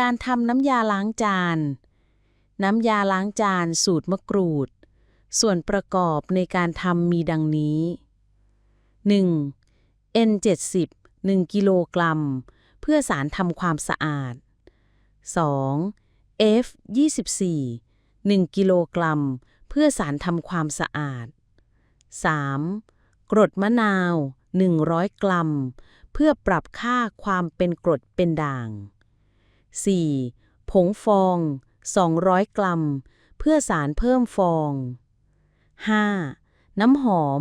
การทำน้ำยาล้างจาน น้ำยาล้างจานสูตรมะกรูด ส่วนประกอบในการทำมีดังนี้ 1. N70 1 กิโลกรัม เพื่อสารทำความสะอาด 2. F24 1 กิโลกรัม เพื่อสารทำความสะอาด 3. กรดมะนาว 100 กรัม เพื่อปรับค่าความเป็นกรดเป็นด่าง 4. ผงฟอง 200 กรัม เพื่อสารเพิ่มฟอง 5. น้ำหอม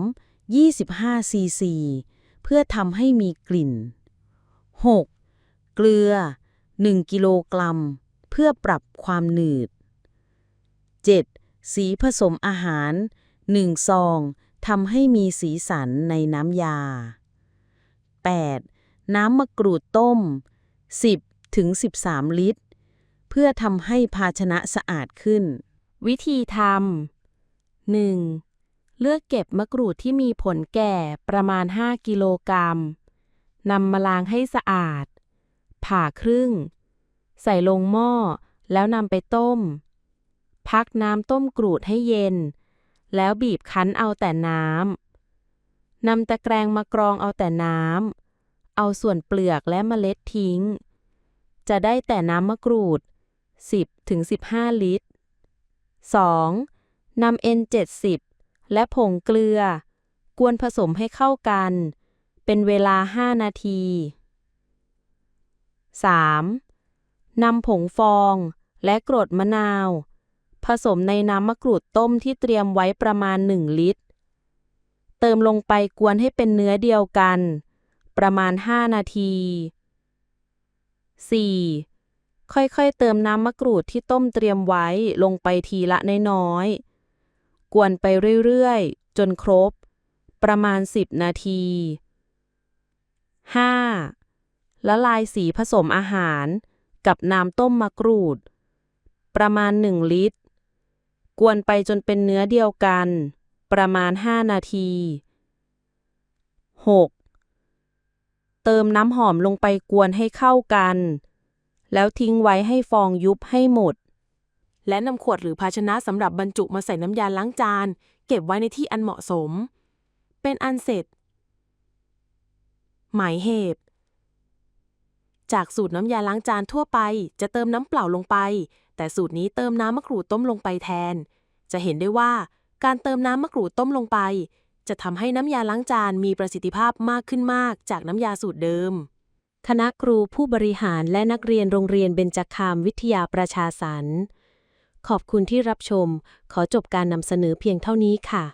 25 ซีซี เพื่อทำให้มีกลิ่น 6. เกลือ 1 กิโลกรัม เพื่อปรับความหนืด 7. สีผสมอาหาร 1 ซองทำให้มีสีสันในน้ำยา 8. น้ำมะกรูดต้ม 10 ถึง 13 ลิตร เพื่อทำให้ภาชนะสะอาดขึ้น วิธีทำ 1. เลือกเก็บมะกรูดที่มีผลแก่ประมาณ 5 กิโลกรัมนำมาล้างให้สะอาด ผ่าครึ่ง ใส่ลงหม้อแล้วนำไปต้ม พักน้ำต้มกรูดให้เย็น แล้วบีบคั้นเอาแต่น้ำนำตะแกรงมากรองเอาแต่น้ำเอาส่วนเปลือกและเมล็ดทิ้ง จะได้แต่น้ำมะกรูด 10-15 ลิตร 2. นำ N70 และผงเกลือ กวนผสมให้เข้ากัน เป็นเวลา 5 นาที 3. นำผงฟองและกรดมะนาว ผสมในน้ำมะกรูดต้มที่เตรียมไว้ประมาณ 1 ลิตร เติมลงไปกวนให้เป็นเนื้อเดียวกัน ประมาณ 5 นาที 4. ค่อยๆ เติมน้ำมะกรูดที่ต้มเตรียมไว้ลงไปทีละน้อยๆ กวนไปเรื่อยๆ จนครบ ประมาณ 10 นาที 5. ละลายสีผสมอาหารกับน้ำต้มมะกรูด ประมาณ 1 ลิตร กวนไปจนเป็นเนื้อเดียวกัน ประมาณ 5 นาที 6. เติมน้ำหอมลงไปกวนให้เข้ากัน แล้วทิ้งไว้ให้ฟองยุบให้หมด และนำขวดหรือภาชนะสำหรับบรรจุมาใส่น้ำยาล้างจาน เก็บไว้ในที่อันเหมาะสม เป็นอันเสร็จ หมายเหตุจากสูตรน้ำยาล้างจานทั่วไป จะเติมน้ำเปล่าลงไป แต่สูตรนี้เติมน้ำมะกรูดต้มลงไปแทน จะเห็นได้ว่าการเติมน้ำมะกรูดต้มลงไป จะทำให้น้ำยาล้างจานมีประสิทธิภาพมากขึ้นมากจากน้ำยาสูตรเดิม คณะครูผู้บริหารและนักเรียนโรงเรียนเบญจคามวิทยาประชาสรรค์ขอบคุณที่รับชม ขอจบการนำเสนอเพียงเท่านี้ค่ะ